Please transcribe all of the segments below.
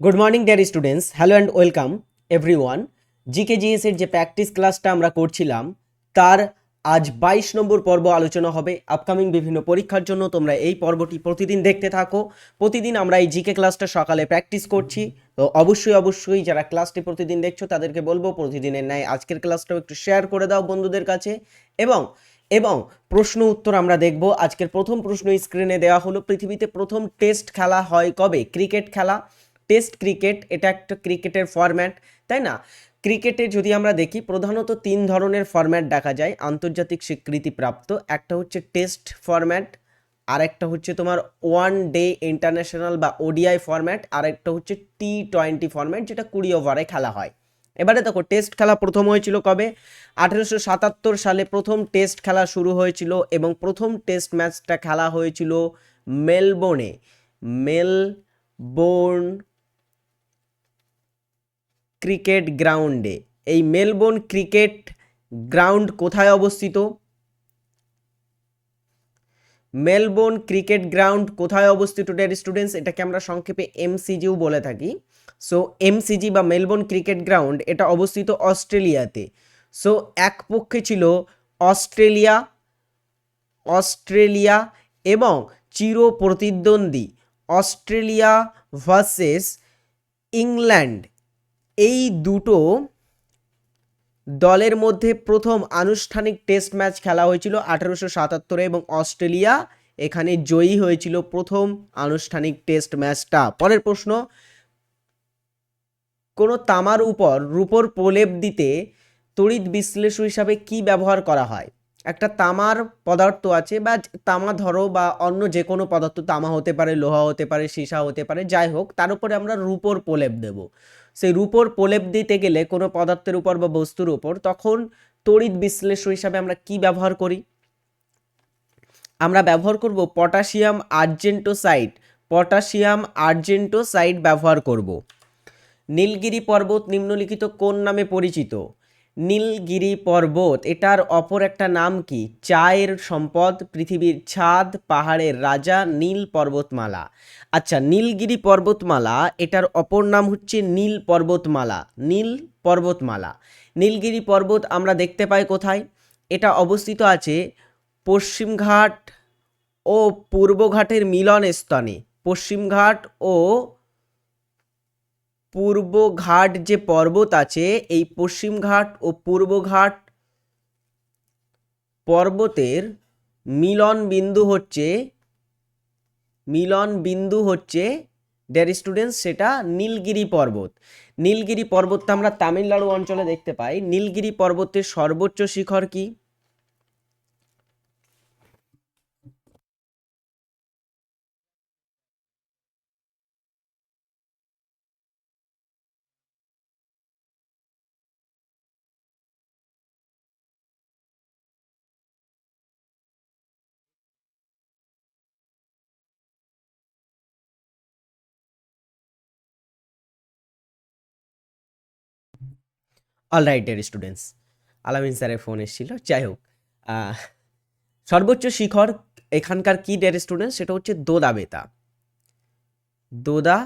Good morning dear students hello and welcome everyone GK GS এর যে practice ক্লাসটা আমরা করছিলাম, তার আজ বাইশ নম্বর পর্ব আলোচনা হবে। আপকামিং বিভিন্ন পরীক্ষার জন্য তোমরা এই পর্বটি প্রতিদিন দেখতে থাকো। প্রতিদিন আমরা এই জিকে ক্লাসটা সকালে প্র্যাকটিস করছি। তো অবশ্যই অবশ্যই যারা ক্লাসটি প্রতিদিন দেখছ, তাদেরকে বলব প্রতিদিনের ন্যায় আজকের ক্লাসটাও একটু শেয়ার করে দাও বন্ধুদের কাছে। এবং এবং প্রশ্ন উত্তর আমরা দেখব। আজকের প্রথম প্রশ্ন স্ক্রিনে দেওয়া হলো। পৃথিবীতে প্রথম টেস্ট খেলা হয় কবে? ক্রিকেট খেলা। টেস্ট ক্রিকেট, এটা একটা ক্রিকেটের ফরম্যাট তাই না? ক্রিকেটে যদি আমরা দেখি, প্রধানত তিন ধরনের ফরম্যাট দেখা যায়, আন্তর্জাতিক স্বীকৃতিপ্রাপ্ত। একটা হচ্ছে টেস্ট ফরম্যাট আর একটা হচ্ছে তোমার ওয়ান ডে ইন্টারন্যাশনাল বা ওডিআই ফরম্যাট আর একটা হচ্ছে টি টোয়েন্টি ফরম্যাট যেটা কুড়ি ওভারে খেলা হয়। এবারে দেখো, টেস্ট খেলা প্রথম হয়েছিল কবে? আঠেরোশো সাতাত্তর সালে প্রথম টেস্ট খেলা শুরু হয়েছিল এবং প্রথম টেস্ট ম্যাচটা খেলা হয়েছিল মেলবোর্নে। মেলবোর্ন ক্রিকেট গ্রাউন্ডে। এই মেলবোর্ন ক্রিকেট গ্রাউন্ড কোথায় অবস্থিত? মেলবোর্ন ক্রিকেট গ্রাউন্ড কোথায় অবস্থিত ডেয়ার স্টুডেন্টস এটাকে আমরা সংক্ষেপে এমসিজিও বলে থাকি। সো এমসিজি বা মেলবোর্ন ক্রিকেট গ্রাউন্ড, এটা অবস্থিত অস্ট্রেলিয়াতে। সো এক পক্ষে ছিল অস্ট্রেলিয়া অস্ট্রেলিয়া এবং চির প্রতিদ্বন্দ্বী অস্ট্রেলিয়া ভার্সেস ইংল্যান্ড। এই দুটো দলের মধ্যে প্রথম আনুষ্ঠানিক টেস্ট ম্যাচ খেলা হয়েছিল আঠারোশো সাতাত্তরে এবং অস্ট্রেলিয়া এখানে জয়ী হয়েছিল প্রথম আনুষ্ঠানিক টেস্ট ম্যাচটা। পরের প্রশ্ন, কোনো তামার উপর রূপোর প্রলেপ দিতে তড়িৎ বিশ্লেষণ হিসাবে কি ব্যবহার করা হয়? একটা তামার পদার্থ আছে বা তামা ধরো বা অন্য যে কোনো পদার্থ, তামা হতে পারে, লোহা হতে পারে, সীসা হতে পারে, যাই হোক, তার উপরে আমরা রূপোর প্রলেপ দেব। সেই রূপোর প্রলেপ দিতে গেলে কোনো পদার্থের উপর বা বস্তুর উপর তখন তড়িৎ বিশ্লেষণ হিসাবে আমরা কি ব্যবহার করি? আমরা ব্যবহার করব পটাশিয়াম আর্জেন্টোসাইড পটাশিয়াম আর্জেন্টোসাইড ব্যবহার করব। নীলগিরি পর্বত নিম্নলিখিত কোন নামে পরিচিত? নীলগিরি পর্বত, এটার অপর একটা নাম কি? চায়ের সম্পদ, পৃথিবীর ছাদ, পাহাড়ের রাজা, নীল পর্বতমালা। আচ্ছা নীলগিরি পর্বতমালা, এটার অপর নাম হচ্ছে নীল পর্বতমালা নীল পর্বতমালা। নীলগিরি পর্বত আমরা দেখতে পাই কোথায়? এটা অবস্থিত আছে পশ্চিমঘাট ও পূর্বঘাটের মিলন স্থানে পশ্চিমঘাট ও পূর্বঘাট যে পর্বত আছে, এই পশ্চিমঘাট ও পূর্বঘাট পর্বতের মিলন বিন্দু হচ্ছে, মিলন বিন্দু হচ্ছে ডেয়ার স্টুডেন্টস সেটা নীলগিরি পর্বত। নীলগিরি পর্বতটা আমরা তামিলনাড়ু অঞ্চলে দেখতে পাই। নীলগিরি পর্বতের সর্বোচ্চ শিখর কি? All right dear students Alamin স্যারের ফোন এসেছিল। যাই হোক সর্বোচ্চ শিখর এখানকার কি ডিয়ার স্টুডেন্টস সেটা হচ্ছে দোদা বেতা। দোদা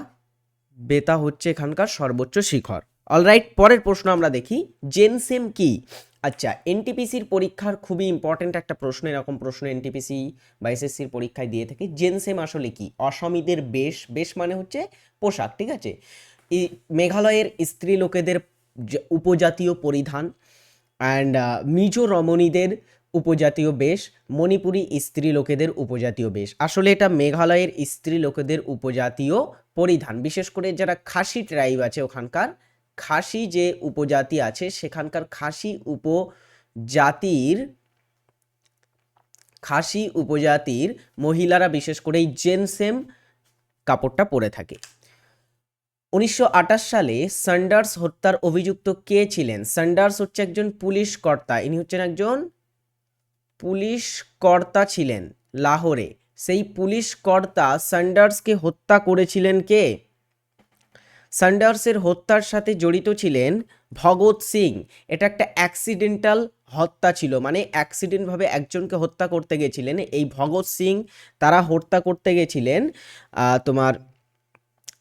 বেতা হচ্ছে এখানকার সর্বোচ্চ শিখর। অলরাইট পরের প্রশ্ন আমরা দেখি। জেনসেম কি? আচ্ছা এনটিপিসির পরীক্ষার খুবই ইম্পর্ট্যান্ট একটা প্রশ্ন, এরকম প্রশ্ন এনটিপিসি বা এসএসসির পরীক্ষায় দিয়ে থাকে। জেনসেম আসলে কি? অসমিদের বেশ বেশ মানে হচ্ছে পোশাক, ঠিক আছে? মেঘালয়ের স্ত্রী লোকেদের উপজাতীয় পরিধান। অ্যান্ড মিজো রমণীদের উপজাতীয় বেশ, মণিপুরি স্ত্রী লোকেদের উপজাতীয় বেশ। আসলে এটা মেঘালয়ের স্ত্রী লোকেদের উপজাতীয় পরিধান। বিশেষ করে যারা খাসি ট্রাইব আছে ওখানকার, খাসি যে উপজাতি আছে, সেখানকার খাসি উপজাতির খাসি উপজাতির মহিলারা বিশেষ করে এই জেনসেম কাপড়টা পরে থাকে। উনিশশো আটাশ সালে সান্ডার্স হত্যার অভিযুক্ত কে ছিলেন? সান্ডার্স হচ্ছে একজন পুলিশ কর্তা। ইনি হচ্ছেন একজন পুলিশ কর্তা ছিলেন লাহোরে। সেই পুলিশ কর্তা সান্ডার্সকে হত্যা করেছিলেন কে? সান্ডার্সের হত্যার সাথে জড়িত ছিলেন ভগৎ সিং। এটা একটা অ্যাক্সিডেন্টাল হত্যা ছিল। মানে অ্যাক্সিডেন্টভাবে একজনকে হত্যা করতে গেছিলেন। এই ভগৎ সিং, তারা হত্যা করতে গেছিলেন তোমার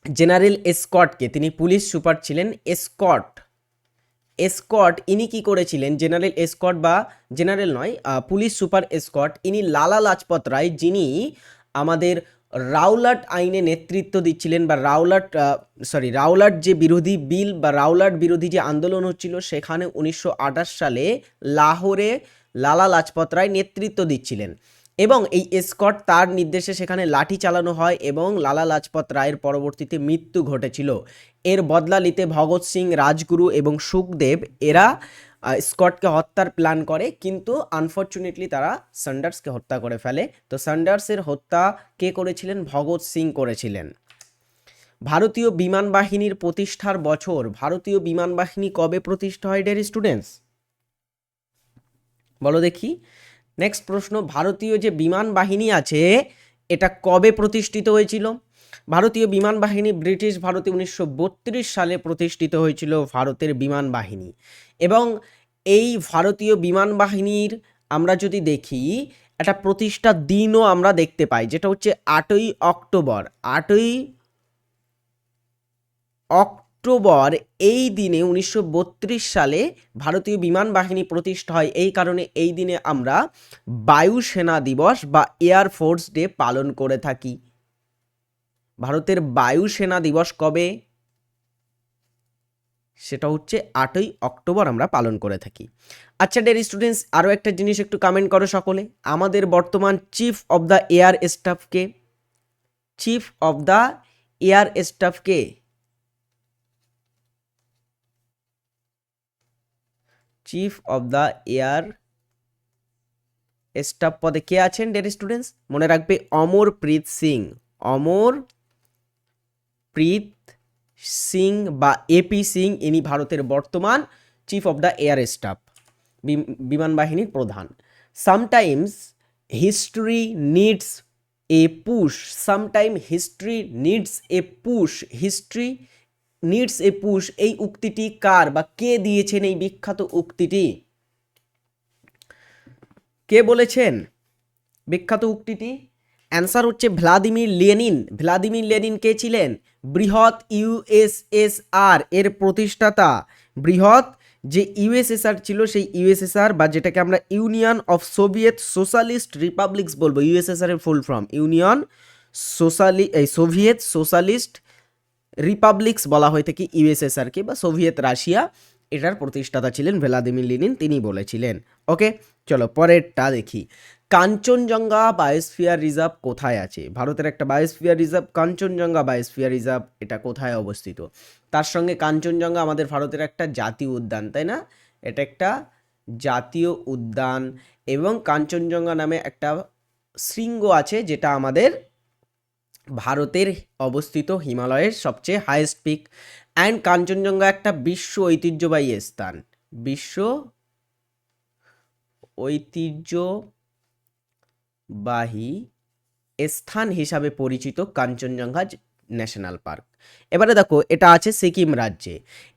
জেনারেল এসকটকে, তিনি পুলিশ সুপার ছিলেন এসকট। এসকট, ইনি কি করেছিলেন? জেনারেল এসকট বা জেনারেল নয় পুলিশ সুপার এসকট, ইনি লালা লাজপত রায়, যিনি আমাদের রাওলাট আইনে নেতৃত্ব দিচ্ছিলেন বা রাওলাট সরি রাওলাট যে বিরোধী বিল বা রাওলাট বিরোধী যে আন্দোলন হচ্ছিল, সেখানে উনিশশো আটাশ সালে লাহোরে লালা লাজপত রায় নেতৃত্ব দিচ্ছিলেন। এবং এই এসকট তার নির্দেশে সেখানে লাঠি চালানো হয় এবং লালা লাজপত রায়ের পরবর্তীতে মৃত্যু ঘটেছিল। এর বদলা নিতে ভগৎ সিং, রাজগুরু এবং সুখদেব এরা স্কটকে হত্যার প্ল্যান করে কিন্তু আনফর্চুনেটলি তারা সান্ডার্সকে হত্যা করে ফেলে। তো সান্ডার্সের হত্যা কে করেছিলেন? ভগৎ সিং করেছিলেন। ভারতীয় বিমান বাহিনীর প্রতিষ্ঠার বছর, ভারতীয় বিমান বাহিনী কবে প্রতিষ্ঠা হয় ডেয়ার স্টুডেন্টস বলো দেখি। নেক্সট প্রশ্ন, ভারতীয় যে বিমান বাহিনী আছে, এটা কবে প্রতিষ্ঠিত হয়েছিল? ভারতীয় বিমান বাহিনী ব্রিটিশ ভারতে উনিশশো সালে প্রতিষ্ঠিত হয়েছিল ভারতের বিমান বাহিনী। এবং এই ভারতীয় বিমান বাহিনীর আমরা যদি দেখি, একটা প্রতিষ্ঠার দিনও আমরা দেখতে পাই, যেটা হচ্ছে আটই অক্টোবর। আটই অক্টোবর এই দিনে উনিশশো বত্রিশ সালে ভারতীয় বিমান বাহিনী প্রতিষ্ঠা হয়। এই কারণে এই দিনে আমরা বায়ুসেনা দিবস বা এয়ার ফোর্স ডে পালন করে থাকি। ভারতের বায়ুসেনা দিবস কবে? সেটা হচ্ছে আটই অক্টোবর আমরা পালন করে থাকি। আচ্ছা ডের স্টুডেন্টস আরও একটা জিনিস একটু কমেন্ট করো সকলে। আমাদের বর্তমান চিফ অফ দ্য এয়ার স্টাফকে chief of the air স্টাফকে chief of the air staff পদে কে আছেন ডের স্টুডেন্টস মনে রাখবে অমরপ্রীত সিং। অমর প্রীত সিং বা এপি সিং, ইনি ভারতের বর্তমান chief of the air staff বিমান বাহিনীর প্রধান। Sometimes history needs a push sometime history needs a push history needs a push এই উক্তিটি কার বা কে দিয়েছেন এই বিখ্যাত উক্তিটি? কে বলেছেন বিখ্যাত উক্তিটি? অ্যান্সার হচ্ছে ভ্লাদিমির লেনিন। ভ্লাদিমির লেনিন কে ছিলেন? বৃহৎ ইউএসএসআর এর প্রতিষ্ঠাতা। বৃহৎ যে ইউএসএসআর ছিল সেই ইউএসএসআর বা যেটাকে আমরা Union of Soviet Socialist Republics বলব। ইউএসএসআর এর ফুল ফর্ম। ইউনিয়ন সোশ্যালি, এই সোভিয়েত সোশ্যালিস্ট রিপাবলিক্স বলা হয়ে থাকে ইউএসএসআরকে বা সোভিয়েত রাশিয়া। এটার প্রতিষ্ঠাতা ছিলেন ভ্লাদিমির লিনিন, তিনি বলেছিলেন। ওকে, চলো পরেরটা দেখি। কাঞ্চনজঙ্ঘা বায়োস্ফিয়ার রিজার্ভ কোথায় আছে? ভারতের একটা biosphere reserve, Kanchenjunga biosphere reserve, এটা কোথায় অবস্থিত? তার সঙ্গে কাঞ্চনজঙ্ঘা আমাদের ভারতের একটা জাতীয় উদ্যান, তাই না? এটা একটা জাতীয় উদ্যান এবং কাঞ্চনজঙ্ঘা নামে একটা শৃঙ্গ আছে যেটা আমাদের ভারতের অবস্থিত হিমালয়ের সবচেয়ে হাইয়েস্ট পিক অ্যান্ড কাঞ্চনজঙ্ঘা একটা বিশ্ব ঐতিহ্যবাহী স্থান। বিশ্ব ঐতিহ্যবাহী স্থান হিসাবে পরিচিত কাঞ্চনজঙ্ঘা ন্যাশনাল পার্ক। এবারে দেখো, এটা আছে সিকিম রাজ্যে।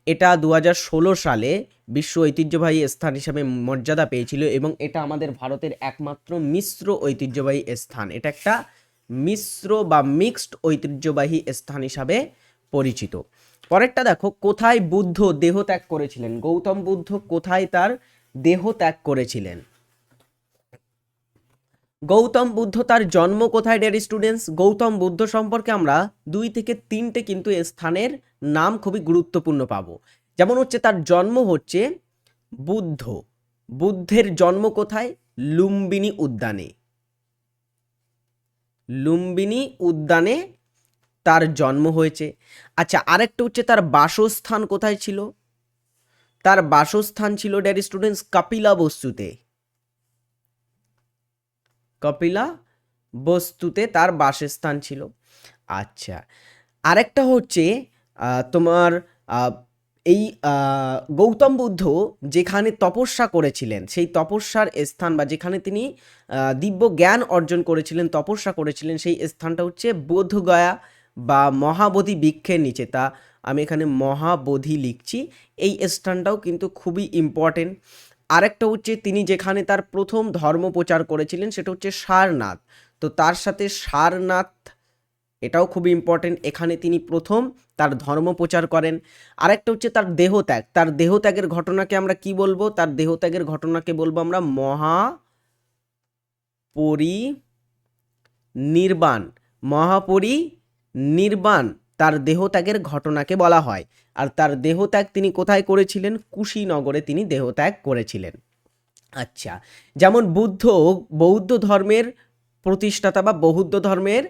এটা দু হাজার ষোলো সালে বিশ্ব ঐতিহ্যবাহী স্থান হিসাবে মর্যাদা পেয়েছিল এবং এটা আমাদের ভারতের একমাত্র মিশ্র ঐতিহ্যবাহী স্থান। এটা একটা মিশ্র বা মিক্সড ঐতিহ্যবাহী স্থান হিসাবে পরিচিত। পরেরটা দেখো, কোথায় বুদ্ধ দেহ ত্যাগ করেছিলেন? গৌতম বুদ্ধ কোথায় তার দেহ ত্যাগ করেছিলেন? গৌতম বুদ্ধ তার জন্ম কোথায় ডেয়ার স্টুডেন্টস গৌতম বুদ্ধ সম্পর্কে আমরা দুই থেকে তিনটে কিন্তু স্থানের নাম খুবই গুরুত্বপূর্ণ পাবো। যেমন হচ্ছে তার জন্ম হচ্ছে বুদ্ধ। বুদ্ধের জন্ম কোথায়? লুম্বিনী উদ্যানে। লুম্বিনী উদ্যানে তার জন্ম হয়েছে। আচ্ছা আরেকটা হচ্ছে তার বাসস্থান কোথায় ছিল? তার বাসস্থান ছিল ড্যাড স্টুডেন্টস কাপিলা বস্তুতে। কপিলা বস্তুতে তার বাসস্থান ছিল। আচ্ছা আরেকটা হচ্ছে তোমার এই গৌতম বুদ্ধ যেখানে তপস্যা করেছিলেন, সেই তপস্যার স্থান বা যেখানে তিনি দিব্য জ্ঞান অর্জন করেছিলেন, তপস্যা করেছিলেন, সেই স্থানটা হচ্ছে বোধগয়া বা মহাবোধি বৃক্ষের নিচে। তা আমি এখানে মহাবোধি লিখছি। এই স্থানটাও কিন্তু খুবই ইম্পর্টেন্ট আরেকটা হচ্ছে তিনি যেখানে তার প্রথম ধর্ম প্রচার করেছিলেন, সেটা হচ্ছে সারনাথ। তো তার সাথে সারনাথ এটাও খুব ইম্পর্টেন্ট এখানে তিনি প্রথম তার ধর্ম প্রচার করেন। আরেকটা হচ্ছে তার দেহত্যাগ। তার দেহত্যাগের ঘটনাকে আমরা কি বলব? তার দেহত্যাগের ঘটনাকে বলব আমরা মহা পরি নির্বাণ মহাপরি নির্বাণ তার দেহত্যাগের ঘটনাকে বলা হয়। আর তার দেহত্যাগ তিনি কোথায় করেছিলেন? কুশীনগরে তিনি দেহত্যাগ করেছিলেন। আচ্ছা যেমন বুদ্ধ, বৌদ্ধ ধর্মের প্রতিষ্ঠাতা বা বৌদ্ধ ধর্মের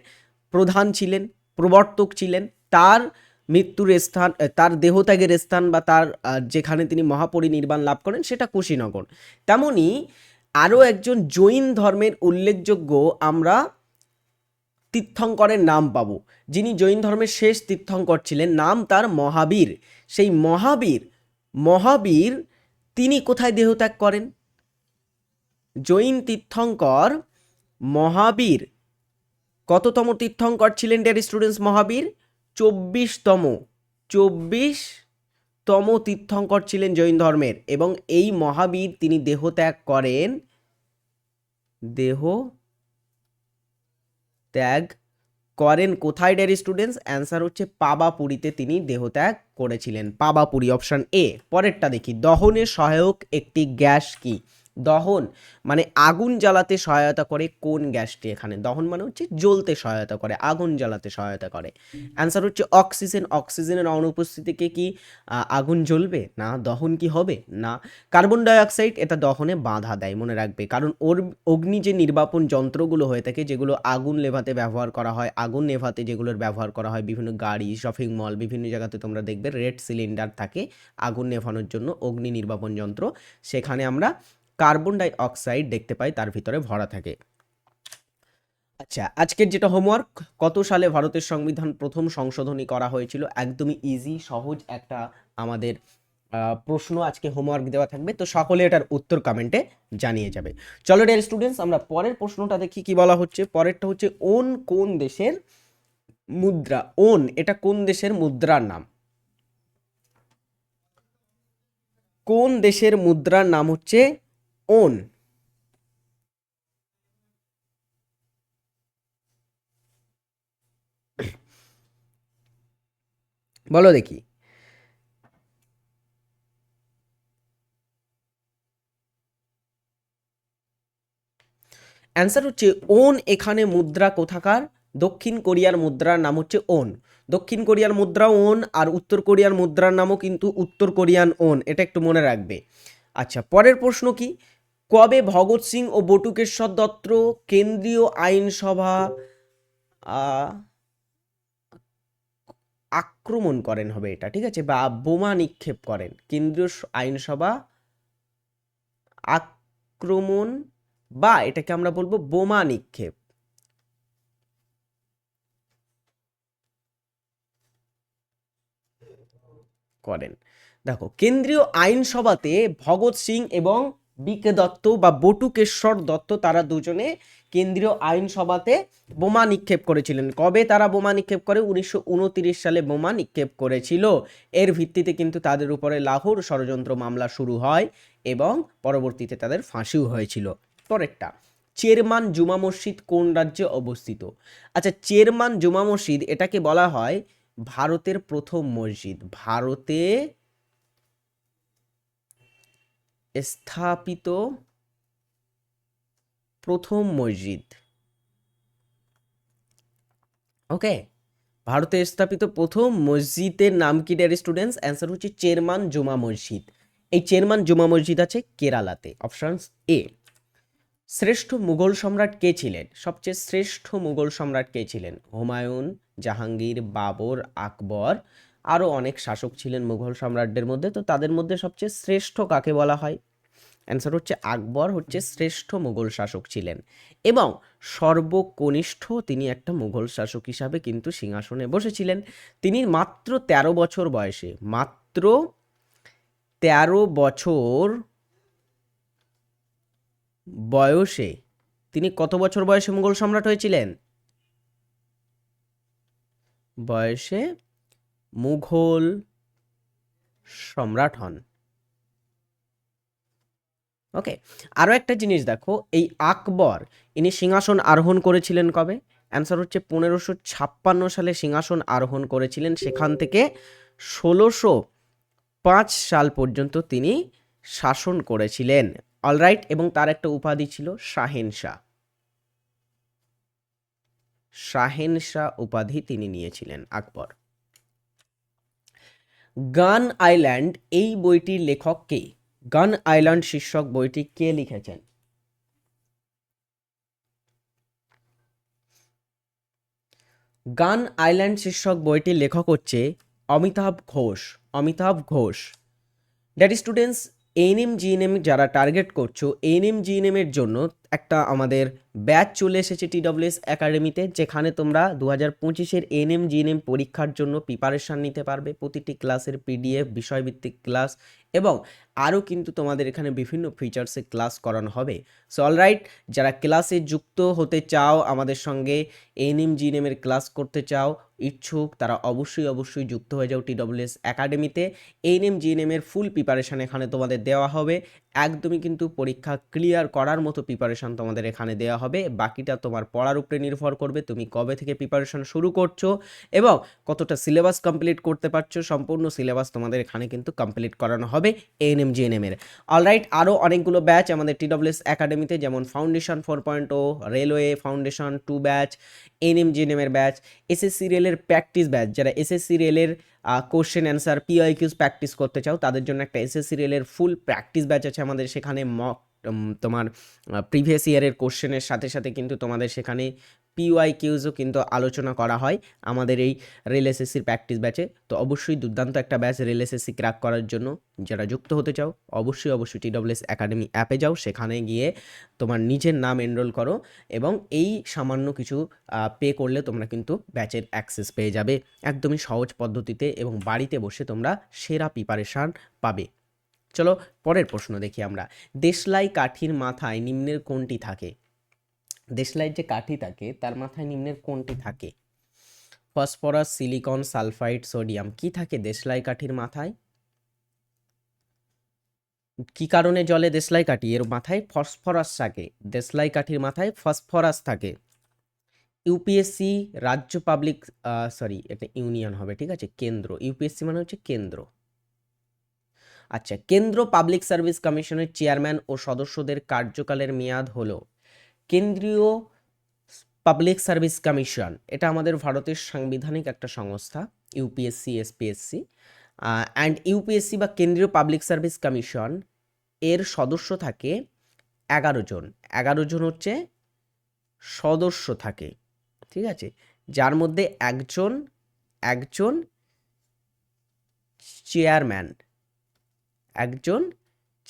প্রধান ছিলেন, প্রবর্তক ছিলেন। তার মৃত্যুর স্থান, তার দেহত্যাগের স্থান বা তার যেখানে তিনি মহাপরিনির্বাণ লাভ করেন সেটা কুশীনগর। তেমনি আরও একজন জৈন ধর্মের উল্লেখযোগ্য আমরা তীর্থঙ্করের নাম পাবো। যিনি জৈন ধর্মের শেষ তীর্থঙ্কর ছিলেন, নাম তার মহাবীর। সেই মহাবীর মহাবীর তিনি কোথায় দেহত্যাগ করেন? জৈন তীর্থঙ্কর মহাবীর কততম তীর্থঙ্কর ছিলেন ডেয়ার স্টুডেন্টস মহাবীর? চব্বিশতম চব্বিশতম তীর্থঙ্কর ছিলেন জৈন ধর্মের এবং এই মহাবীর তিনি দেহত্যাগ করেন। দেহ ত্যাগ করেন কোথায় ডেয়ার স্টুডেন্টস? অ্যান্সার হচ্ছে পাবাপুরীতে তিনি দেহত্যাগ করেছিলেন। Pawapuri option A. পরেরটা দেখি। দহনে সহায়ক একটি গ্যাস কি? দহন মানে আগুন জ্বালাতে সহায়তা করে কোন গ্যাসটি এখানে? দহন মানে হচ্ছে জ্বলতে সহায়তা করে, আগুন জ্বালাতে সহায়তা করে। অ্যান্সার হচ্ছে অক্সিজেন অক্সিজেনের অনুপস্থিতিকে কি আগুন জ্বলবে? না, দহন কি হবে? না। কার্বন ডাইঅক্সাইড এটা দহনে বাধা দেয়, মনে রাখবে। কারণ ওর অগ্নি যে নির্বাপন যন্ত্রগুলো হয়ে থাকে, যেগুলো আগুন নেভাতে ব্যবহার করা হয়, আগুন নেভাতে যেগুলোর ব্যবহার করা হয়, বিভিন্ন গাড়ি শপিং মল বিভিন্ন জায়গাতে তোমরা দেখবে রেড সিলিন্ডার থাকে, আগুন নেভানোর জন্য অগ্নি নির্বাপন যন্ত্র। সেখানে আমরা কার্বন ডাই অক্সাইড দেখতে পাই, তার ভিতরে ভরা থাকে। আচ্ছা আজকের যেটা হোমওয়ার্ক, কত সালে ভারতের সংবিধান প্রথম সংশোধনী করা হয়েছিল? একদমই ইজি সহজ একটা আমাদের প্রশ্ন আজকে হোমওয়ার্ক দেওয়া থাকবে। তো সকলে এটার উত্তর কমেন্টে জানিয়ে যাবে। চলো ডিয়ার স্টুডেন্টস আমরা পরের প্রশ্নটা দেখি কি বলা হচ্ছে। পরেরটা হচ্ছে, ওন কোন দেশের মুদ্রা? ওন এটা কোন দেশের মুদ্রার নাম? কোন দেশের মুদ্রার নাম হচ্ছে ওন বলো দেখি। অ্যান্সার হচ্ছে ওন এখানে মুদ্রা কোথাকার? দক্ষিণ কোরিয়ার মুদ্রার নাম হচ্ছে ওন দক্ষিণ কোরিয়ার মুদ্রা ওন আর উত্তর কোরিয়ার মুদ্রার নামও কিন্তু উত্তর কোরিয়ান ওন এটা একটু মনে রাখবে। আচ্ছা পরের প্রশ্ন কি? কবে ভগৎ সিং ও বটুকেশ্বর দত্ত কেন্দ্রীয় আইনসভা আক্রমণ করেন হবে এটা, ঠিক আছে? বা বোমা নিক্ষেপ করেন। কেন্দ্রীয় আইনসভা আক্রমণ বা এটাকে আমরা বলব বোমা নিক্ষেপ। করেন। দেখো, কেন্দ্রীয় আইনসভাতে ভগৎ সিং এবং বিকে দত্ত বা বটুকেশ্বর দত্ত, তারা দুজনে কেন্দ্রীয় আইনসভাতে বোমা নিক্ষেপ করেছিলেন। কবে তারা বোমা নিক্ষেপ করে? উনিশশো সালে বোমা নিক্ষেপ করেছিল। এর ভিত্তিতে কিন্তু তাদের উপরে লাহোর ষড়যন্ত্র মামলা শুরু হয় এবং পরবর্তীতে তাদের ফাঁসিও হয়েছিল। পরেরটা চেরমান জুমা মসজিদ কোন রাজ্যে অবস্থিত? আচ্ছা চেরমান জুমা মসজিদ, এটাকে বলা হয় ভারতের প্রথম মসজিদ। ভারতে স্থাপিত প্রথম মসজিদ। ওকে, ভারতে স্থাপিত প্রথম মসজিদের নাম কি ডিয়ার স্টুডেন্টস অ্যান্সার হচ্ছে চেরমান জুমা মসজিদ। এই চেরমান জুমা মসজিদ আছে কেরালাতে। অপশন এ শ্রেষ্ঠ মুঘল সম্রাট কে ছিলেন? সবচেয়ে শ্রেষ্ঠ মুঘল সম্রাট কে ছিলেন? হুমায়ুন, জাহাঙ্গীর, বাবর, আকবর আরও অনেক শাসক ছিলেন মুঘল সম্রাটদের মধ্যে, তো তাদের মধ্যে সবচেয়ে শ্রেষ্ঠ কাকে বলা হয়? অ্যান্সার হচ্ছে আকবর, হচ্ছে শ্রেষ্ঠ মুঘল শাসক ছিলেন। এবং সর্বকনিষ্ঠ তিনি একটা মুঘল শাসক হিসাবে কিন্তু সিংহাসনে বসেছিলেন। তিনি মাত্র ১৩ বছর বয়সে, মাত্র ১৩ বছর বয়সে, তিনি কত বছর বয়সে মুঘল সম্রাট হয়েছিলেন? বয়সে মুঘল সম্রাট হন। ওকে আরও একটা জিনিস দেখো, এই আকবর, ইনি সিংহাসন আরোহণ করেছিলেন কবে? অ্যান্সার হচ্ছে পনেরোশো ছাপ্পান্ন সালে সিংহাসন আরোহণ করেছিলেন। সেখান থেকে ষোলোশো পাঁচ সাল পর্যন্ত তিনি শাসন করেছিলেন। অলরাইট এবং তার একটা উপাধি ছিল শাহেন শাহ। শাহেন শাহ উপাধি তিনি নিয়েছিলেন আকবর। গান আইল্যান্ড, এই বইটির লেখক কে? গান আইল্যান্ড শীর্ষক বইটি কে লিখেছেন? গান আইল্যান্ড শীর্ষক বইটির লেখক হচ্ছে Amitav Ghosh. Amitav Ghosh. That students NM GNM যারা টার্গেট করছ জিএনএম এর জন্য একটা আমাদের ব্যাচ চলে এসেছে টিডব্লিউএস একাডেমিতে, যেখানে তোমরা দু হাজার পঁচিশের এনএম জিএনএম পরীক্ষার জন্য প্রিপারেশান নিতে পারবে। প্রতিটি ক্লাসের পিডিএফ বিষয়ভিত্তিক ক্লাস এবং আরও কিন্তু তোমাদের এখানে বিভিন্ন ফিচার্সে ক্লাস করানো হবে। সো অলরাইট যারা ক্লাসে যুক্ত হতে চাও, আমাদের সঙ্গে এনএম জিএনএমের ক্লাস করতে চাও, ইচ্ছুক, তারা অবশ্যই অবশ্যই যুক্ত হয়ে যাও টিডব্লিউএস একাডেমিতে এনএম জিএনএমের ফুল প্রিপারেশান এখানে তোমাদের দেওয়া হবে। একদমই কিন্তু পরীক্ষা ক্লিয়ার করার মতো প্রিপারেশান তোমাদের এখানে দেওয়া হবে। বাকিটা তোমার পড়ার উপরে নির্ভর করবে, তুমি কবে থেকে প্রিপারেশান শুরু করছ এবং কতটা সিলেবাস কমপ্লিট করতে পারছ, সম্পূর্ণ সিলেবাস তোমাদের এখানে কিন্তু কমপ্লিট করানো হবে। এএনএম জিএনএম এর। অলরাইট আরও অনেকগুলো ব্যাচ আমাদের টিডব্লিউএস একাডেমিতে যেমন ফাউন্ডেশন ফোর পয়েন্ট ও railway foundation two batch ANM GNM এর ব্যাচ এসএসসি রেলের প্র্যাকটিস ব্যাচ যারা এসএসসি রেলের কোশ্চেন অ্যান্সার পিআইকিউজ প্র্যাকটিস করতে চাও, তাদের জন্য একটা এসএসসি রেলের ফুল প্র্যাকটিস ব্যাচ আছে আমাদের সেখানে মক তোমার প্রিভিয়াস ইয়ারের কোশ্চেনের সাথে সাথে কিন্তু তোমাদের সেখানে পিওয়াই কিউজও কিন্তু আলোচনা করা হয় আমাদের এই রেল এসএসসির প্র্যাকটিস ব্যাচে তো অবশ্যই দুর্দান্ত একটা ব্যাচ রেল এসএসসি ক্র্যাক করার জন্য। যারা যুক্ত হতে চাও, অবশ্যই অবশ্যই টিডব্লিউএস একাডেমি অ্যাপে যাও, সেখানে গিয়ে তোমার নিজের নাম এনরোল করো এবং এই সামান্য কিছু পে করলে তোমরা কিন্তু ব্যাচের অ্যাক্সেস পেয়ে যাবে। একদমই সহজ পদ্ধতিতে এবং বাড়িতে বসে তোমরা সেরা প্রিপারেশান পাবে। চলো, পরের প্রশ্ন দেখি আমরা। দেশলাই কাঠির মাথায় নিম্নের কোনটি থাকে? দেশলাইয়ের যে কাঠি থাকে, তার মাথায় নিম্নের কোনটি থাকে? ফসফরাস, সিলিকন, সালফাইড, সোডিয়াম, কি থাকে দেশলাই কাঠির মাথায়? কি কারণে জলে দেশলাই কাঠি? এর মাথায় ফসফরাস থাকে দেশলাই কাঠির মাথায় ফসফরাস থাকে। ইউপিএসসি রাজ্য পাবলিক সরি, এটা ইউনিয়ন হবে, ঠিক আছে? কেন্দ্র ইউপিএসসি মানে হচ্ছে কেন্দ্র। আচ্ছা কেন্দ্র পাবলিক সার্ভিস কমিশনের চেয়ারম্যান ও সদস্যদের কার্যকালের মেয়াদ হলো কেন্দ্রীয় পাবলিক সার্ভিস কমিশন, এটা আমাদের ভারতের সাংবিধানিক একটা সংস্থা, ইউপিএসসি, এসপিএসসি অ্যান্ড ইউপিএসসি বা কেন্দ্রীয় পাবলিক সার্ভিস কমিশন এর সদস্য থাকে এগারো জন। এগারো জন হচ্ছে সদস্য থাকে, ঠিক আছে? যার মধ্যে একজন একজন চেয়ারম্যান একজন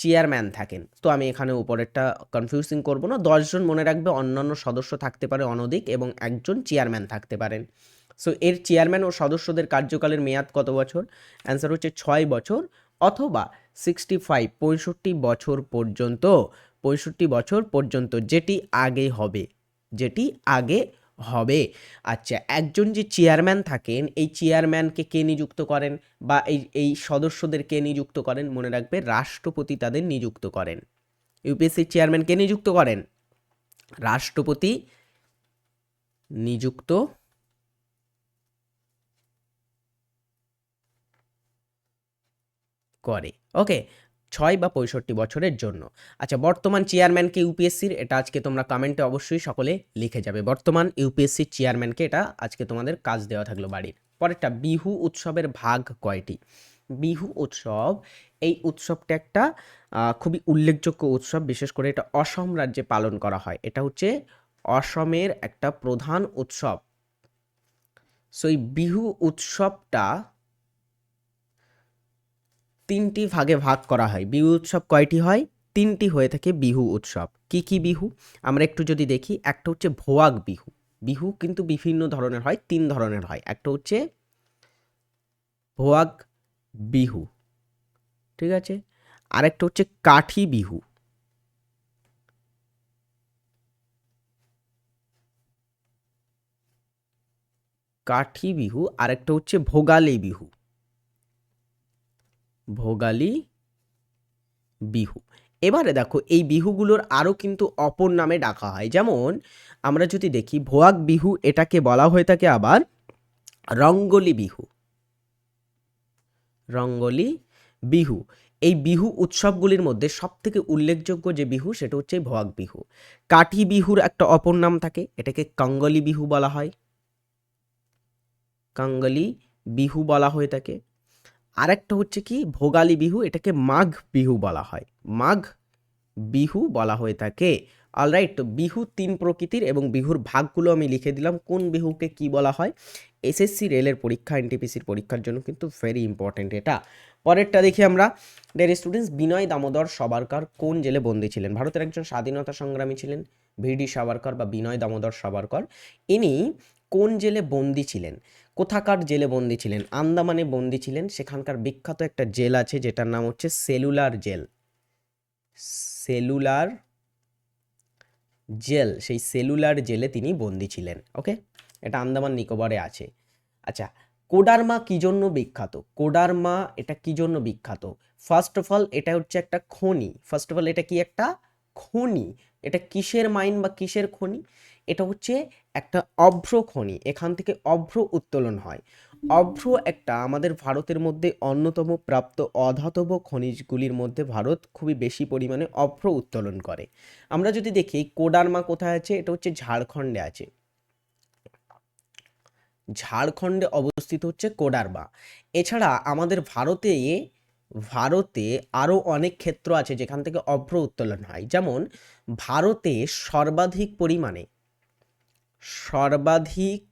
চেয়ারম্যান থাকেন। তো আমি এখানে উপরেরটা কনফিউজিং করব না। দশজন মনে রাখবে অন্যান্য সদস্য থাকতে পারে অনধিক এবং একজন চেয়ারম্যান থাকতে পারেন। সো এর চেয়ারম্যান ও সদস্যদের কার্যকালের মেয়াদ কত বছর? অ্যান্সার হচ্ছে ছয় বছর অথবা সিক্সটি ফাইভ পঁয়ষট্টি বছর পর্যন্ত, পঁয়ষট্টি বছর পর্যন্ত যেটি আগে হবে, যেটি আগে হবে। আচ্ছা একজন যে চেয়ারম্যান থাকেন, এই চেয়ারম্যানকে কে নিযুক্ত করেন বা এই এই সদস্যদের কে নিযুক্ত করেন, মনে রাখবে রাষ্ট্রপতি তাদের নিযুক্ত করেন। ইউপিএসসির চেয়ারম্যান কে নিযুক্ত করেন? রাষ্ট্রপতি নিযুক্ত করে। ওকে ছয় বা পঁয়ষট্টি বছরের জন্য। আচ্ছা বর্তমান চেয়ারম্যানকে ইউপিএসসির এটা আজকে তোমরা কমেন্টে অবশ্যই সকলে লিখে যাবে। বর্তমান ইউপিএসসির চেয়ারম্যানকে এটা আজকে তোমাদের কাজ দেওয়া থাকল বাড়ির। পরেরটা, বিহু উৎসবের ভাগ কয়টি? বিহু উৎসব, এই উৎসবটা একটা খুবই উল্লেখযোগ্য উৎসব, বিশেষ করে এটা অসম রাজ্যে পালন করা হয়। এটা হচ্ছে অসমের একটা প্রধান উৎসব। সো এই বিহু উৎসবটা তিনটি ভাগে ভাগ করা হয়। বিহু উৎসব কয়টি হয়? তিনটি হয়ে থাকে বিহু উৎসব। কি কি বিহু? আমরা একটু যদি দেখি, একটা হচ্ছে ভোয়াগ বিহু। বিহু কিন্তু বিভিন্ন ধরনের হয়, তিন ধরনের হয়। একটা হচ্ছে ভোয়াগ বিহু। ঠিক আছে? আরেকটা হচ্ছে কাঠি বিহু। কাঠি বিহু, আরেকটা হচ্ছে ভোগালী বিহু। ভোগালী, বিহু। এবারে দেখো, এই বিহুগুলোর আরও কিন্তু অপর নামে ডাকা হয়। যেমন আমরা যদি দেখি ভোয়াগ বিহু এটাকে বলা হয়ে থাকে আবার রঙ্গলি বিহু। রঙ্গলি বিহু। এই বিহু উৎসবগুলির মধ্যে সবথেকে উল্লেখযোগ্য যে বিহু, সেটা হচ্ছে ভোয়াগ বিহু। কাঠি বিহুর একটা অপর নাম থাকে, এটাকে কাঙ্গলি বিহু বলা হয়। কাঙ্গলি বিহু বলা হয়ে থাকে। আরেকটা হচ্ছে কি, ভোগালী বিহু এটাকে মাঘ বিহু বলা হয়। মাঘ বিহু বলা হয়ে থাকে। অলরাইট বিহু তিন প্রকৃতির এবং বিহুর ভাগগুলো আমি লিখে দিলাম। কোন বিহুকে কি বলা হয়? এসএসসি রেলের পরীক্ষা এনটিপিসির পরীক্ষার জন্য কিন্তু ভেরি ইম্পর্ট্যান্ট এটা। পরেরটা দেখি আমরা। ডেয়ার স্টুডেন্টস বিনয় দামোদর সাভারকর কোন জেলে বন্দী ছিলেন? ভারতের একজন স্বাধীনতা সংগ্রামী ছিলেন ভিডি সাভারকর বা বিনয় দামোদর সাভারকর ইনি কোন জেলে বন্দী ছিলেন? কোথাকার জেলে বন্দী ছিলেন? আন্দামানে বন্দী ছিলেন। সেখানকার বিখ্যাত একটা জেল আছে, যেটার নাম হচ্ছে cellular jail. Cellular jail, cellular cellular জেলে তিনি বন্দী ছিলেন, ওকে? এটা আন্দামান নিকোবরে আছে। আচ্ছা কোডারমা কি জন্য বিখ্যাত? কোডারমা এটা কি জন্য বিখ্যাত? ফার্স্ট অফ অল এটা হচ্ছে একটা খনি। ফার্স্ট অফ অল এটা কি একটা খনি? এটা কিসের মাইন বা কিসের খনি? এটা হচ্ছে একটা অভ্র খনি, এখান থেকে অভ্র উত্তোলন হয়। অভ্র একটা আমাদের ভারতের মধ্যে অন্যতম প্রাপ্ত অধাতব খনিজগুলির মধ্যে ভারত খুবই বেশি পরিমাণে অভ্র উত্তোলন করে। আমরা যদি দেখি কোডারমা কোথায় আছে, এটা হচ্ছে ঝাড়খণ্ডে আছে। ঝাড়খণ্ডে অবস্থিত হচ্ছে কোডারমা। এছাড়া আমাদের ভারতে ভারতে আরও অনেক ক্ষেত্র আছে যেখান থেকে অভ্র উত্তোলন হয়। যেমন, ভারতে সর্বাধিক পরিমাণে সর্বাধিক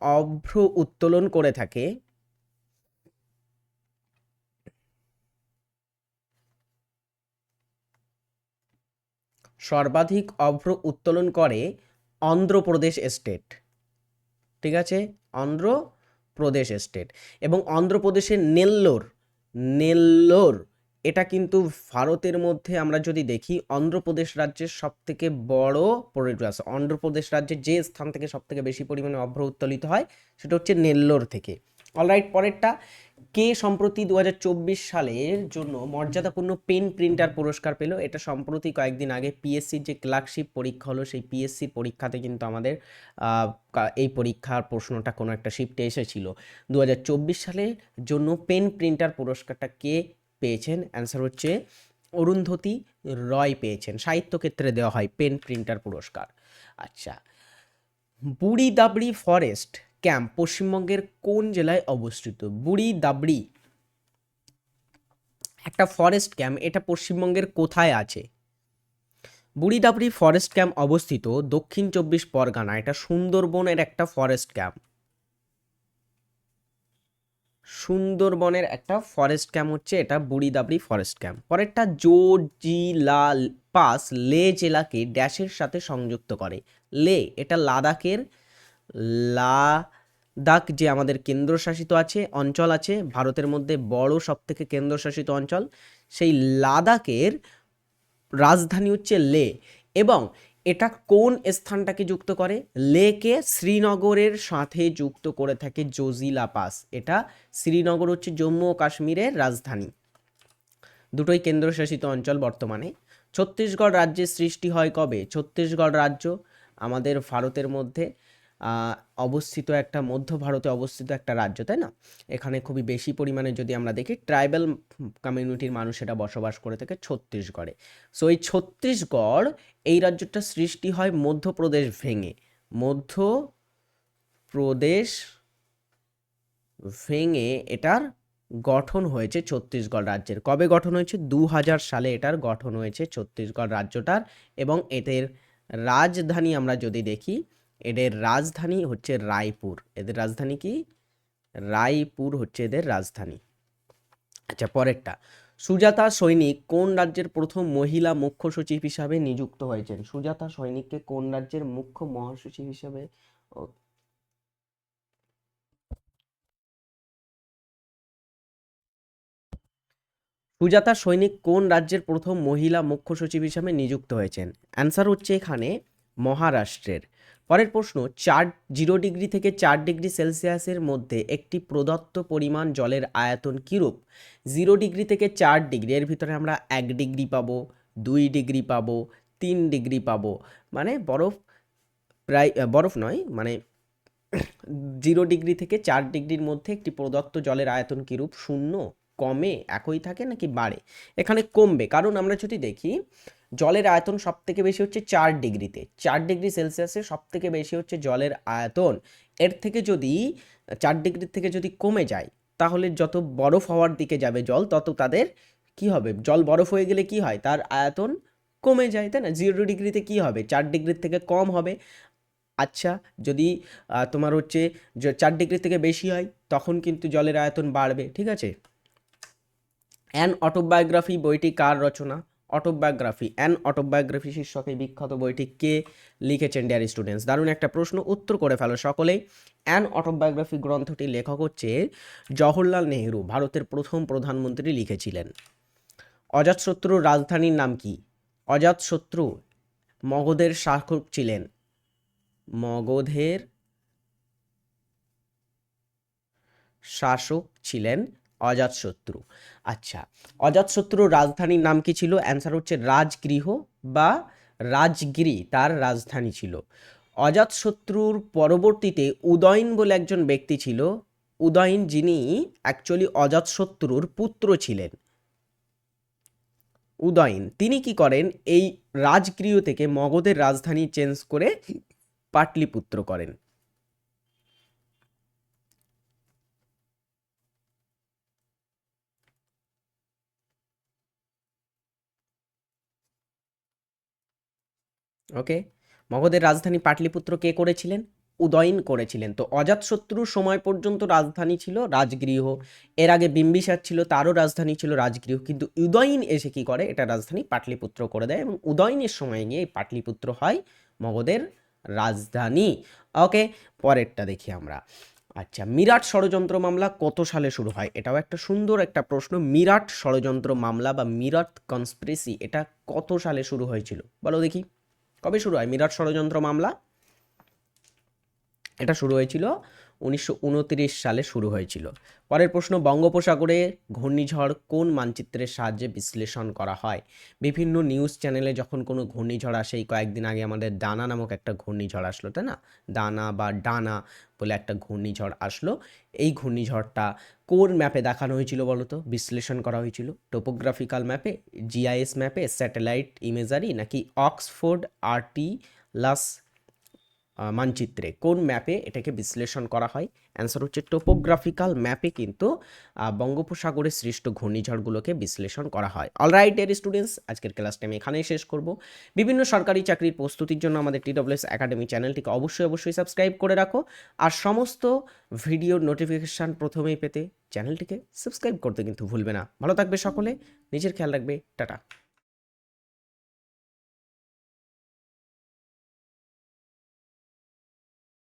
অভ্র উত্তোলন করে থাকে সর্বাধিক অভ্র উত্তোলন করে অন্ধ্রপ্রদেশ স্টেট। ঠিক আছে? অন্ধ্রপ্রদেশ স্টেট। এবং অন্ধ্রপ্রদেশের নেল্লোর নেল্লোর এটা কিন্তু ভারতের মধ্যে আমরা যদি দেখি, অন্ধ্রপ্রদেশ রাজ্যের সব থেকে বড় পরিবেশ অন্ধ্রপ্রদেশ রাজ্যের যে স্থান থেকে সব থেকে বেশি পরিমাণে অভ্র উত্তোলিত হয়, সেটা হচ্ছে নেল্লোর থেকে। অলরাইট পরেরটা, কে সম্প্রতি দু হাজার চব্বিশ সালের জন্য মর্যাদাপূর্ণ পেন প্রিন্টার পুরস্কার পেল? এটা সম্প্রতি কয়েকদিন আগে পিএসসির যে ক্লার্কশিপ পরীক্ষা হলো, সেই পিএসসির পরীক্ষাতে কিন্তু আমাদের এই পরীক্ষার প্রশ্নটা কোনো একটা শিফটে এসেছিল। দু হাজার চব্বিশ সালের জন্য পেন প্রিন্টার পুরস্কারটা কে পেয়েছেন। অ্যান্সার হচ্ছে অরুন্ধতী রয় পেয়েছেন। সাহিত্য ক্ষেত্রে দেওয়া হয় পেন প্রিন্টার পুরস্কার। আচ্ছা বুড়ি দাবড়ি ফরেস্ট ক্যাম্প পশ্চিমবঙ্গের কোন জেলায় অবস্থিত? বুড়ি দাবড়ি একটা ফরেস্ট ক্যাম্প, এটা পশ্চিমবঙ্গের কোথায় আছে? বুড়ি দাবড়ি ফরেস্ট ক্যাম্প অবস্থিত দক্ষিণ চব্বিশ পরগনা। এটা সুন্দরবনের একটা ফরেস্ট ক্যাম্প। সুন্দরবনের একটা ফরেস্ট ক্যাম্প হচ্ছে, এটা বুড়িদাবড়ি ফরেস্ট ক্যাম্প পরেরটা জোজিলা পাস, লে জেলাকে ড্যাশের সাথে সংযুক্ত করে। লে, এটা লাদাখের, লাদাখ যে আমাদের কেন্দ্রশাসিত আছে, অঞ্চল আছে, ভারতের মধ্যে বড় সবথেকে কেন্দ্রশাসিত অঞ্চল, সেই লাদাখের রাজধানী হচ্ছে লে। এবং এটা কোন স্থানটাকে যুক্ত করে? লেকে শ্রীনগরের সাথে যুক্ত করে থাকে জোজিলা পাস এটা শ্রীনগর হচ্ছে জম্মু ও কাশ্মীরের রাজধানী। দুটোই কেন্দ্রশাসিত অঞ্চল বর্তমানে। ছত্তিশগড় রাজ্যের সৃষ্টি হয় কবে? ছত্তিশগড় রাজ্য আমাদের ভারতের মধ্যে। অবস্থিত একটা মধ্য ভারতে অবস্থিত একটা রাজ্য, তাই না? এখানে খুবই বেশি পরিমাণে যদি আমরা দেখি, ট্রাইবাল কমিউনিটির মানুষেরা বসবাস করে থাকে ছত্তিশগড়ে। সো এই ছত্তিশগড় এই রাজ্যটা সৃষ্টি হয় মধ্যপ্রদেশ ভেঙে। মধ্যপ্রদেশ ভেঙে এটার গঠন হয়েছে ছত্তিশগড় রাজ্যের। কবে গঠন হয়েছে? দু হাজার সালে এটার গঠন হয়েছে ছত্তিশগড় রাজ্যটার এবং এদের রাজধানী আমরা যদি দেখি এদের রাজধানী হচ্ছে রায়পুর। এদের রাজধানী কি? রায়পুর হচ্ছে এদের রাজধানী। আচ্ছা পরেরটা। সুজাতা সৈনিক কোন রাজ্যের প্রথম মহিলা মুখ্য সচিব হিসাবে নিযুক্ত হয়েছেন? সুজাতা সৈনিককে কোন রাজ্যের মুখ্য মহাসচিব হিসাবে সুজাতা সৈনিক কোন রাজ্যের প্রথম মহিলা মুখ্য সচিব হিসাবে নিযুক্ত হয়েছেন? অ্যান্সার হচ্ছে এখানে মহারাষ্ট্রের। পরের প্রশ্ন, চার, জিরো ডিগ্রি থেকে চার ডিগ্রি সেলসিয়াসের মধ্যে একটি প্রদত্ত পরিমাণ জলের আয়তন কীরূপ? জিরো ডিগ্রি থেকে চার ডিগ্রি, এর ভিতরে আমরা এক ডিগ্রি পাবো, দুই ডিগ্রি পাবো, তিন ডিগ্রি পাবো। মানে বরফ প্রায় বরফ নয় মানে জিরো ডিগ্রি থেকে চার ডিগ্রির মধ্যে একটি প্রদত্ত জলের আয়তন কীরূপ? শূন্য, কমে, একই থাকে নাকি বাড়ে? এখানে কমবে, কারণ আমরা যদি দেখি জলের আয়তন সব থেকে বেশি হচ্ছে চার ডিগ্রিতে। চার ডিগ্রি সেলসিয়াসে সব থেকে বেশি হচ্ছে জলের আয়তন। এর থেকে যদি, চার ডিগ্রির থেকে যদি কমে যায়, তাহলে যত বরফ হওয়ার দিকে যাবে জল, তত তাদের কি হবে? জল বরফ হয়ে গেলে কি হয়? তার আয়তন কমে যায়, তাই না? জিরো ডিগ্রিতে কি হবে? চার ডিগ্রির থেকে কম হবে। আচ্ছা যদি তোমার হচ্ছে চার ডিগ্রি থেকে বেশি হয়, তখন কিন্তু জলের আয়তন বাড়বে, ঠিক আছে? অ্যান অটোবায়োগ্রাফি বইটি কার রচনা? অটোবায়োগ্রাফি অ্যান অটোবায়োগ্রাফি শীর্ষক এই বিখ্যাত বইটি কে লিখেছেন ডিয়ার স্টুডেন্টস দারুণ একটা প্রশ্ন, উত্তর করে ফেলো সকলেই। অ্যান অটোবায়োগ্রাফি গ্রন্থটির লেখক হচ্ছে জওহরলাল নেহরু, ভারতের প্রথম প্রধানমন্ত্রী লিখেছিলেন। অজাতশত্রুর রাজধানীর নাম কি? অজাতশত্রু মগধের শাসক ছিলেন। মগধের শাসক ছিলেন অজাতশত্রু আচ্ছা অজাতশত্রুর রাজধানীর নাম কি ছিল? অ্যান্সার হচ্ছে রাজগৃহ বা রাজগিরি, তার রাজধানী ছিল। অজাতশত্রুর পরবর্তীতে উদয়ন বলে একজন ব্যক্তি ছিল। উদয়ন যিনি অ্যাকচুয়ালি অজাতশত্রুর পুত্র ছিলেন। উদয়ন, তিনি কি করেন? এই রাজগৃহ থেকে মগধের রাজধানী চেঞ্জ করে পাটলিপুত্র করেন। ওকে মগধের রাজধানী পাটলিপুত্র কে করেছিলেন? উদয়ন করেছিলেন। তো অজাতশত্রুর সময় পর্যন্ত রাজধানী ছিল রাজগৃহ। এর আগে বিম্বিসার ছিল, তারও রাজধানী ছিল রাজগৃহ। কিন্তু উদয়ন এসে কি করে? এটা রাজধানী পাটলিপুত্র করে দেয় এবং উদয়নের সময় গিয়ে এই পাটলিপুত্র হয় মগধের রাজধানী। ওকে পরেরটা দেখি আমরা। আচ্ছা মিরাট ষড়যন্ত্র মামলা কত সালে শুরু হয়? এটাও একটা সুন্দর একটা প্রশ্ন। মিরাট ষড়যন্ত্র মামলা বা মিরাট কনস্পিরেসি এটা কত সালে শুরু হয়েছিল? বলো দেখি। কবে শুরু হয়? মিরাট ষড়যন্ত্র মামলা। এটা শুরু হয়েছিল উনিশশো উনত্রিশ সালে শুরু হয়েছিল। পরের প্রশ্ন, বঙ্গোপসাগরে ঘূর্ণিঝড় কোন মানচিত্রের সাহায্যে বিশ্লেষণ করা হয়? বিভিন্ন নিউজ চ্যানেলে যখন কোনো ঘূর্ণিঝড় আসে, এই কয়েকদিন আগে আমাদের দানা নামক একটা ঘূর্ণিঝড় আসলো, তাই না? দানা বা ডানা বলে একটা ঘূর্ণিঝড় আসলো। এই ঘূর্ণিঝড়টা কোন ম্যাপে দেখানো হয়েছিল বলো তো? বিশ্লেষণ করা হয়েছিল? টোপোগ্রাফিক্যাল ম্যাপে, জিআইএস ম্যাপে, স্যাটেলাইট ইমেজারি নাকি অক্সফোর্ড আরটি লাস মানচিত্রে। কোন ম্যাপে এটাকে বিশ্লেষণ করা হয়? অ্যান্সার হচ্ছে টোপোগ্রাফিক্যাল ম্যাপে কিন্তু বঙ্গোপসাগরে সৃষ্ট ঘূর্ণিঝড়গুলোকে বিশ্লেষণ করা হয়। অলরাইট এর স্টুডেন্টস আজকের ক্লাসটা আমি এখানেই শেষ করব। বিভিন্ন সরকারি চাকরির প্রস্তুতির জন্য আমাদের টিডব্লিউএস একাডেমি চ্যানেলটিকে অবশ্যই অবশ্যই সাবস্ক্রাইব করে রাখো। আর সমস্ত ভিডিওর নোটিফিকেশান প্রথমেই পেতে চ্যানেলটিকে সাবস্ক্রাইব করতে কিন্তু ভুলবে না। ভালো থাকবে সকলে, নিজের খেয়াল রাখবে। টাটা।